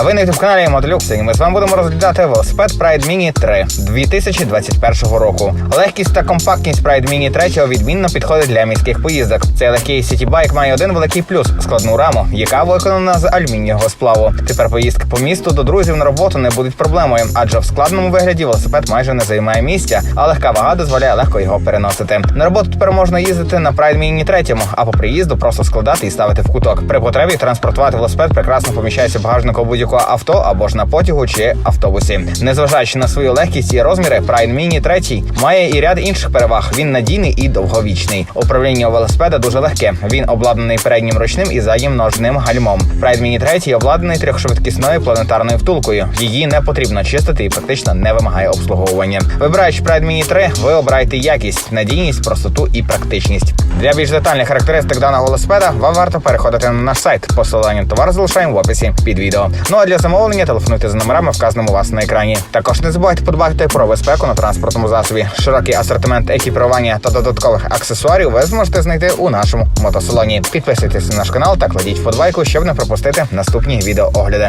А ви на youtube каналі Мотолюкс, і ми з вами будемо розглядати велосипед Pride Mini 3 2021 року. Легкість та компактність Pride Mini 3 відмінно підходить для міських поїздок. Цей легкий сітібайк має один великий плюс складну раму, яка виконана з алюмінієвого сплаву. Тепер поїздки по місту до друзів на роботу не будуть проблемою, адже в складному вигляді велосипед майже не займає місця, а легка вага дозволяє легко його переносити. На роботу тепер можна їздити на Pride Mini 3, а по приїзду просто складати і ставити в куток. При потребі транспортувати велосипед прекрасно поміщається багажнику будь-якого авто або ж на потягу чи автобусі. Незважаючи на свою легкість і розміри, Pride Mini 3 має і ряд інших переваг. Він надійний і довговічний. Управління у велосипеда дуже легке. Він обладнаний переднім ручним і заднім ножним гальмом. Pride Mini 3 обладнаний трьохшвидкісною планетарною втулкою. Її не потрібно чистити і практично не вимагає обслуговування. Вибираючи Pride Mini 3, ви обираєте якість, надійність, простоту і практичність. Для більш детальних характеристик даного велосипеда вам варто переходити на наш сайт. Посилання товар залишаємо в описі під відео. Ну а для замовлення телефонуйте за номерами, вказаними у вас на екрані. Також не забувайте подбати про безпеку на транспортному засобі. Широкий асортимент екіпірування та додаткових аксесуарів ви зможете знайти у нашому мотосалоні. Підписуйтесь на наш канал та кладіть вподобайку, щоб не пропустити наступні відеоогляди.